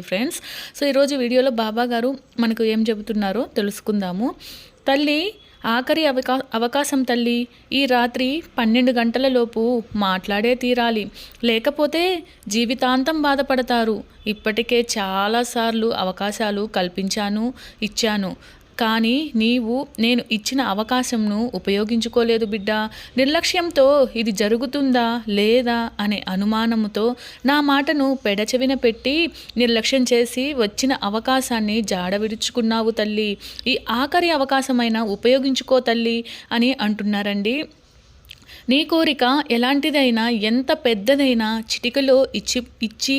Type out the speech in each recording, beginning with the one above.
Friends. So ఈరోజు వీడియోలో బాబా గారు మనకు ఏం చెబుతున్నారో తెలుసుకుందాము. తల్లి ఆఖరి అవకా అవకాశం తల్లి ఈ రాత్రి పన్నెండు గంటల లోపు మాట్లాడే తీరాలి. లేకపోతే జీవితాంతం బాధపడతారు. ఇప్పటికే చాలాసార్లు అవకాశాలు కల్పించాను ఇచ్చాను. కానీ నీవు నేను ఇచ్చిన అవకాశంను ఉపయోగించుకోలేదు బిడ్డ. నిర్లక్ష్యంతో ఇది జరుగుతుందా లేదా అనే అనుమానముతో నా మాటను పెడచెవిన పెట్టి నిర్లక్ష్యం చేసి వచ్చిన అవకాశాన్ని జాడ విడుచుకున్నావు తల్లి. ఈ ఆఖరి అవకాశమైన ఉపయోగించుకో తల్లి అని అంటున్నారండి. నీ కోరిక ఎలాంటిదైనా ఎంత పెద్దదైనా చిటికలో ఇచ్చి ఇచ్చి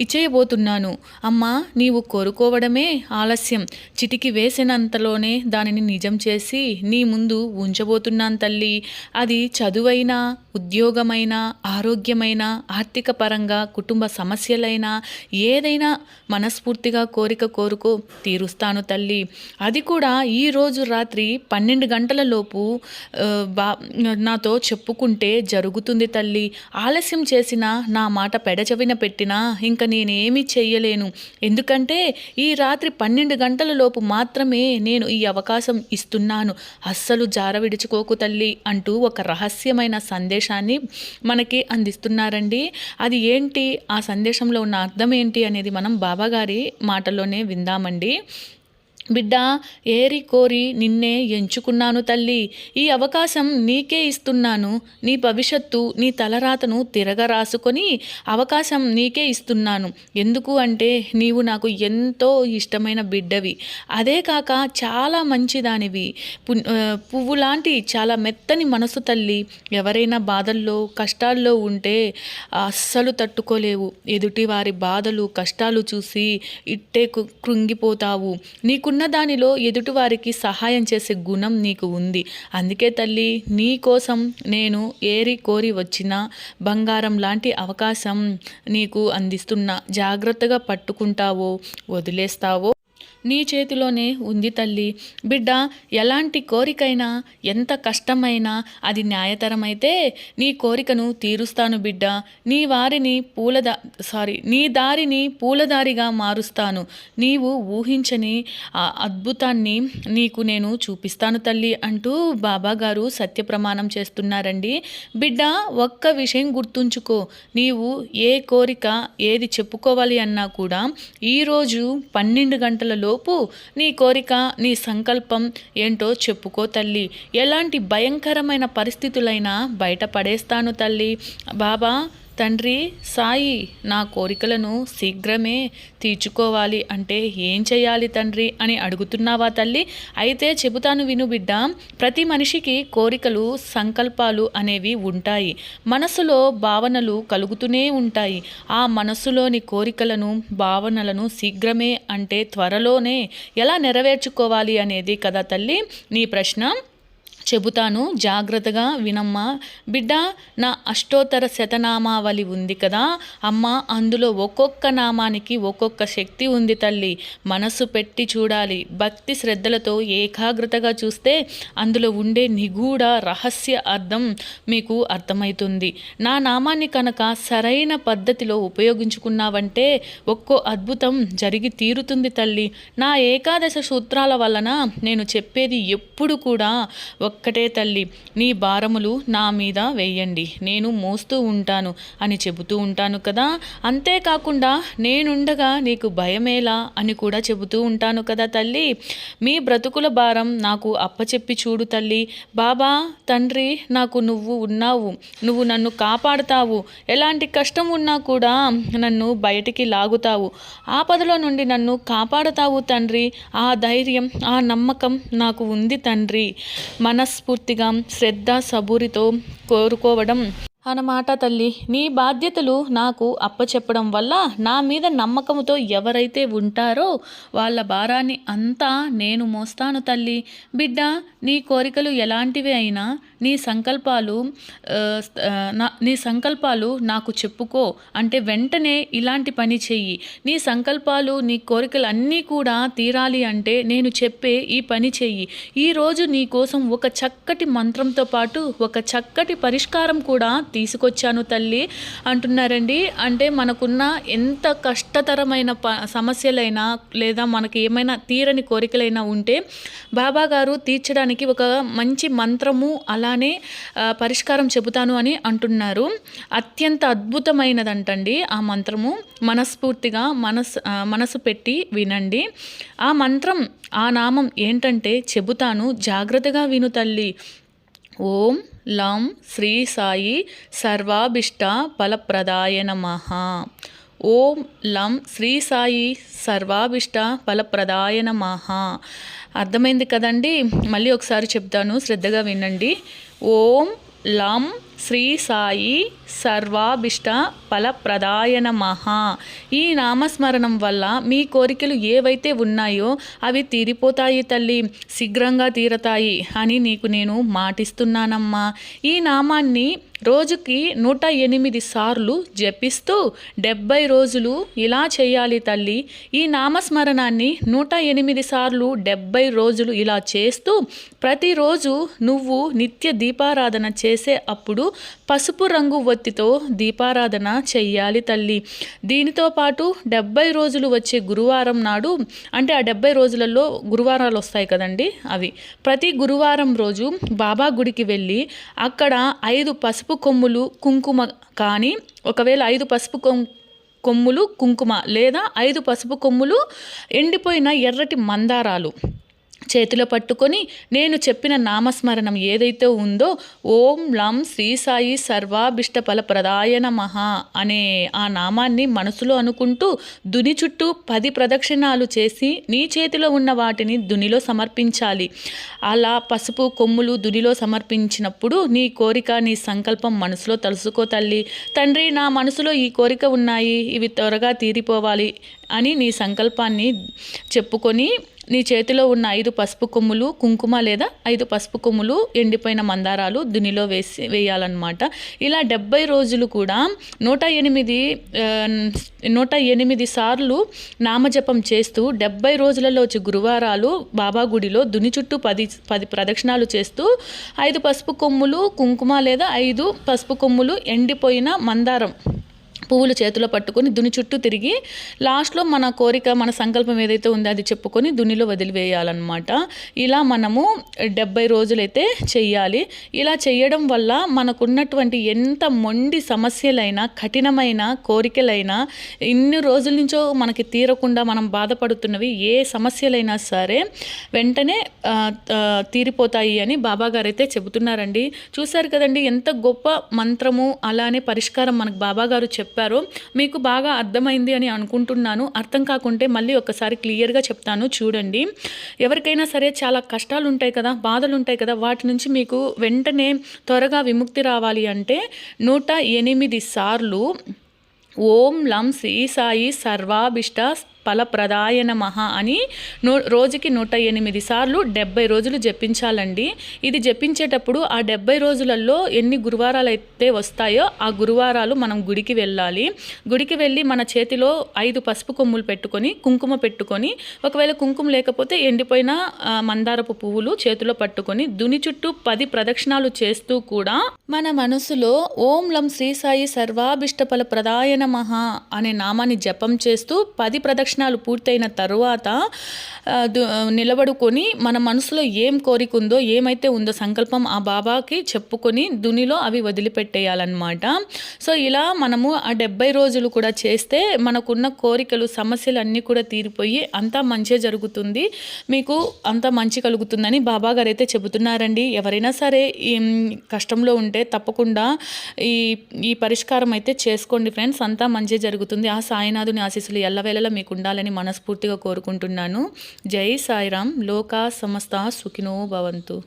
ఇచ్చేయబోతున్నాను. అమ్మా నీవు కోరుకోవడమే ఆలస్యం. చిటికి వేసినంతలోనే దానిని నిజం చేసి నీ ముందు ఉంచబోతున్నాను తల్లి. అది చదువైనా ఉద్యోగమైనా ఆరోగ్యమైన ఆర్థిక పరంగా కుటుంబ సమస్యలైనా ఏదైనా మనస్ఫూర్తిగా కోరిక కోరుకో తీరుస్తాను తల్లి. అది కూడా ఈరోజు రాత్రి పన్నెండు గంటల లోపు బా నాతో చెప్పుకుంటే జరుగుతుంది తల్లి. ఆలస్యం చేసినా నా మాట పెడచవిన పెట్టినా ఇంక నేనేమీ చెయ్యలేను. ఎందుకంటే ఈ రాత్రి పన్నెండు గంటల లోపు మాత్రమే నేను ఈ అవకాశం ఇస్తున్నాను. అస్సలు జార విడుచుకోకు తల్లి అంటూ ఒక రహస్యమైన సందేశాన్ని మనకి అందిస్తున్నారండి. అది ఏంటి? ఆ సందేశంలో ఉన్న అర్థం ఏంటి అనేది మనం బాబాగారి మాటలోనే విందామండి. బిడ్డ ఏరి కోరి నిన్నే ఎంచుకున్నాను తల్లి. ఈ అవకాశం నీకే ఇస్తున్నాను. నీ భవిష్యత్తు నీ తలరాతను తిరగరాసుకొని అవకాశం నీకే ఇస్తున్నాను. ఎందుకు అంటే నీవు నాకు ఎంతో ఇష్టమైన బిడ్డవి. అదే కాక చాలా మంచిదానివి. పువ్వు లాంటి చాలా మెత్తని మనసు తల్లి. ఎవరైనా బాధల్లో కష్టాల్లో ఉంటే అస్సలు తట్టుకోలేవు. ఎదుటి వారి బాధలు కష్టాలు చూసి ఇట్టే కృంగిపోతావు. నీకున్న దానిలో ఎదుటివారికి సహాయం చేసే గుణం నీకు ఉంది. అందుకే తల్లి నీ కోసం నేను ఏరి కోరి వచ్చిన బంగారం లాంటి అవకాశం నీకు అందిస్తున్నా. జాగ్రత్తగా పట్టుకుంటావో వదిలేస్తావో నీ చేతిలోనే ఉంది తల్లి. బిడ్డ ఎలాంటి కోరికైనా ఎంత కష్టమైనా అది న్యాయతరమైతే నీ కోరికను తీరుస్తాను బిడ్డ. నీ వారిని పూలదా సారీ నీ దారిని పూలదారిగా మారుస్తాను. నీవు ఊహించని అద్భుతాన్ని నీకు నేను చూపిస్తాను తల్లి అంటూ బాబాగారు సత్యప్రమాణం చేస్తున్నారండి. బిడ్డ ఒక్క విషయం గుర్తుంచుకో. నీవు ఏ కోరిక ఏది చెప్పుకోవాలి అన్నా కూడా ఈరోజు పన్నెండు గంటలలో లోపు నీ కోరిక నీ సంకల్పం ఏంటో చెప్పుకో తల్లి. ఎలాంటి భయంకరమైన పరిస్థితులైనా బయటపడేస్తాను తల్లి. బాబా తండ్రి సాయి నా కోరికలను శీఘ్రమే తీర్చుకోవాలి అంటే ఏం చేయాలి తండ్రి అని అడుగుతున్నావా తల్లి? అయితే చెబుతాను విను బిడ్డ ప్రతి మనిషికి కోరికలు సంకల్పాలు అనేవి ఉంటాయి. మనసులో భావనలు కలుగుతూనే ఉంటాయి. ఆ మనసులోని కోరికలను భావనలను శీఘ్రమే అంటే త్వరలోనే ఎలా నెరవేర్చుకోవాలి అనేది కదా తల్లి నీ ప్రశ్న. చెబుతాను జాగ్రత్తగా వినమ్మా. బిడ్డ నా అష్టోత్తర శతనామావళి ఉంది కదా. అమ్మ అందులో ఒక్కొక్క నామానికి ఒక్కొక్క శక్తి ఉంది తల్లి. మనసు పెట్టి చూడాలి. భక్తి శ్రద్ధలతో ఏకాగ్రతగా చూస్తే అందులో ఉండే నిగూఢ రహస్య అర్థం మీకు అర్థమవుతుంది నా నామాన్ని కనుక సరైన పద్ధతిలో ఉపయోగించుకున్నావంటే ఒక్కో అద్భుతం జరిగి తీరుతుంది తల్లి. నా ఏకాదశ సూత్రాల వలన నేను చెప్పేది ఎప్పుడు కూడా ఒక్కటే తల్లి నీ భారములు నా మీద వేయండి. నేను మోస్తూ ఉంటాను అని చెబుతూ ఉంటాను కదా. అంతేకాకుండా నేనుండగా నీకు భయమేలా అని కూడా చెబుతూ ఉంటాను కదా తల్లి. మీ బ్రతుకుల భారం నాకు అప్పచెప్పి చూడు తల్లి. బాబా తండ్రి నాకు నువ్వు ఉన్నావు. నువ్వు నన్ను కాపాడుతావు. ఎలాంటి కష్టం ఉన్నా కూడా నన్ను బయటికి లాగుతావు. ఆపదలో నుండి నన్ను కాపాడుతావు తండ్రి. ఆ ధైర్యం ఆ నమ్మకం నాకు ఉంది తండ్రి. మన మనస్ఫూర్తిగా శ్రద్ధ సబూరితో కోరుకోవడం. అన్నమాట తల్లి నీ బాధ్యతలు నాకు అప్పచెప్పడం వల్ల నా మీద నమ్మకంతో ఎవరైతే ఉంటారో వాళ్ళ భారాన్ని అంతా నేను మోస్తాను తల్లి. బిడ్డ నీ కోరికలు ఎలాంటివి అయినా నీ సంకల్పాలు నా నీ సంకల్పాలు నాకు చెప్పుకో. అంటే వెంటనే ఇలాంటి పని చెయ్యి. నీ సంకల్పాలు నీ కోరికలు అన్నీ కూడా తీరాలి అంటే నేను చెప్పే ఈ పని చెయ్యి. ఈరోజు నీ కోసం ఒక చక్కటి మంత్రంతో పాటు ఒక చక్కటి పరిష్కారం కూడా తీసుకొచ్చాను తల్లి. అంటున్నారండి అంటే మనకున్న ఎంత కష్టతరమైన ప సమస్యలైనా లేదా మనకి ఏమైనా తీరని కోరికలైనా ఉంటే బాబా గారు తీర్చడానికి ఒక మంచి మంత్రము అలా ఆ, పరిష్కారం చెబుతాను అని అంటున్నారు. అత్యంత అద్భుతమైనదంటండి ఆ మంత్రము. మనస్ఫూర్తిగా మనస్ మనసు పెట్టి వినండి. ఆ మంత్రం ఆ నామం ఏంటంటే చెబుతాను జాగ్రత్తగా విను తల్లి. ఓం లం శ్రీ సాయి సర్వాభిష్ట ఫలప్రదాయ నమ. ఓం లం శ్రీ సాయి సర్వాభిష్ట ఫలప్రదాయ నమ. అర్థమైంది కదండి? మళ్ళీ ఒకసారి చెప్తాను శ్రద్ధగా వినండి. ఓం లం శ్రీ సాయి సర్వాభిష్ట ఫలప్రదాయ నమః ఈ నామస్మరణం వల్ల మీ కోరికలు ఏవైతే ఉన్నాయో అవి తీరిపోతాయి తల్లి. శీఘ్రంగా తీరతాయి అని నీకు నేను మాటిస్తున్నానమ్మా. ఈ నామాన్ని రోజుకి నూట ఎనిమిది సార్లు జపిస్తూ డెబ్బై రోజులు ఇలా చేయాలి తల్లి. ఈ నామస్మరణాన్ని నూట ఎనిమిది సార్లు డెబ్బై రోజులు ఇలా చేస్తూ ప్రతిరోజు నువ్వు నిత్య దీపారాధన చేసే అప్పుడు పసుపు రంగు ఒత్తితో దీపారాధన చెయ్యాలి తల్లి. దీనితో పాటు డెబ్బై రోజులు వచ్చే గురువారం నాడు అంటే ఆ డెబ్బై రోజులలో గురువారాలు వస్తాయి కదండి అవి. ప్రతి గురువారం రోజు బాబా గుడికి వెళ్ళి అక్కడ ఐదు పసుపు కొమ్ములు కుంకుమ కానీ ఒకవేళ ఐదు పసుపు కొం కొమ్ములు కుంకుమ లేదా ఐదు పసుపు కొమ్ములు ఎండిపోయిన ఎర్రటి మందారాలు చేతిలో పట్టుకొని నేను చెప్పిన నామస్మరణం ఏదైతే ఉందో ఓం లం శ్రీ సాయి సర్వాభిష్ట ఫల ప్రదాయ మహా అనే ఆ నామాన్ని మనసులో అనుకుంటూ దుని చుట్టూ పది ప్రదక్షిణాలు చేసి నీ చేతిలో ఉన్న వాటిని దునిలో సమర్పించాలి. అలా పసుపు కొమ్ములు దునిలో సమర్పించినప్పుడు నీ కోరిక నీ సంకల్పం మనసులో తలుసుకో తల్లి. తండ్రి నా మనసులో ఈ కోరిక ఉన్నాయి ఇవి త్వరగా తీరిపోవాలి అని నీ సంకల్పాన్ని చెప్పుకొని నీ చేతిలో ఉన్న ఐదు పసుపు కొమ్ములు కుంకుమ లేదా ఐదు పసుపు కొమ్ములు ఎండిపోయిన మందారాలు దునిలో వేసి వేయాలన్నమాట. ఇలా డెబ్బై రోజులు కూడా నూట ఎనిమిది నూట ఎనిమిది సార్లు నామజపం చేస్తూ డెబ్బై రోజులలో వచ్చి గురువారాలు బాబా గుడిలో దుని చుట్టూ పది పది ప్రదక్షిణాలు చేస్తూ ఐదు పసుపు కొమ్ములు కుంకుమ లేదా ఐదు పసుపు కొమ్ములు ఎండిపోయిన మందారం పువ్వులు చేతిలో పట్టుకొని దుని చుట్టూ తిరిగి లాస్ట్లో మన కోరిక మన సంకల్పం ఏదైతే ఉందో అది చెప్పుకొని దునిలో వదిలివేయాలన్నమాట. ఇలా మనము డెబ్బై రోజులైతే చెయ్యాలి. ఇలా చేయడం వల్ల మనకున్నటువంటి ఎంత మొండి సమస్యలైనా కఠినమైన కోరికలైనా ఇన్ని రోజుల నుంచో మనకి తీరకుండా మనం బాధపడుతున్నవి ఏ సమస్యలైనా సరే వెంటనే తీరిపోతాయి అని బాబా గారు అయితే చెబుతున్నారండి. చూశారు కదండి ఎంత గొప్ప మంత్రము అలానే పరిష్కారం మనకు బాబా గారు చెప్పారో మీకు బాగా అర్థమైంది అని అనుకుంటున్నాను. అర్థం కాకుంటే మళ్ళీ ఒకసారి క్లియర్గా చెప్తాను. చూడండి. ఎవరికైనా సరే చాలా కష్టాలు ఉంటాయి కదా బాధలు ఉంటాయి కదా వాటి నుంచి మీకు వెంటనే త్వరగా విముక్తి రావాలి అంటే నూట ఎనిమిది సార్లు ఓం లం శ్రీ సాయి సర్వాభిష్ట ఫలప్రదాయ నమః అని నూ రోజుకి నూట ఎనిమిది సార్లు డెబ్బై రోజులు జపించాలండి. ఇది జపించేటప్పుడు ఆ డెబ్బై రోజులలో ఎన్ని గురువారాలు అయితే వస్తాయో ఆ గురువారాలు మనం గుడికి వెళ్ళాలి. గుడికి వెళ్ళి మన చేతిలో ఐదు పసుపు కొమ్ములు పెట్టుకొని కుంకుమ పెట్టుకొని ఒకవేళ కుంకుమ లేకపోతే ఎండిపోయిన మందారపు పువ్వులు చేతిలో పట్టుకొని దుని చుట్టూ పది ప్రదక్షిణాలు చేస్తూ కూడా మన మనసులో ఓం లం శ్రీ సాయి సర్వాభిష్ట ఫల ప్రదాయ నమః అనే నామాన్ని జపం చేస్తూ పది ప్రదక్షిణాలు పూర్తయిన తర్వాత నిలబడుకొని మన మనసులో ఏం కోరిక ఉందో ఏమైతే ఉందో సంకల్పం ఆ బాబాకి చెప్పుకొని దునిలో అవి వదిలిపెట్టేయాలన్నమాట. సో ఇలా మనము ఆ డెబ్బై రోజులు కూడా చేస్తే మనకున్న కోరికలు సమస్యలు అన్నీ కూడా తీరిపోయి అంతా మంచి జరుగుతుంది. మీకు అంతా మంచి కలుగుతుందని బాబా గారు అయితే చెబుతున్నారండి. ఎవరైనా సరే ఈ కష్టంలో ఉంటే తప్పకుండా ఈ ఈ పరిష్కారం అయితే చేసుకోండి ఫ్రెండ్స్. అంతా మంచి జరుగుతుంది. ఆ సాయినాథుని ఆశీస్సులు ఎల్లవేళలా మీకు ఉండాలని మనస్ఫూర్తిగా కోరుకుంటున్నాను. జై సాయిరామ్. లోకా సమస్త సుఖినో భవంతు.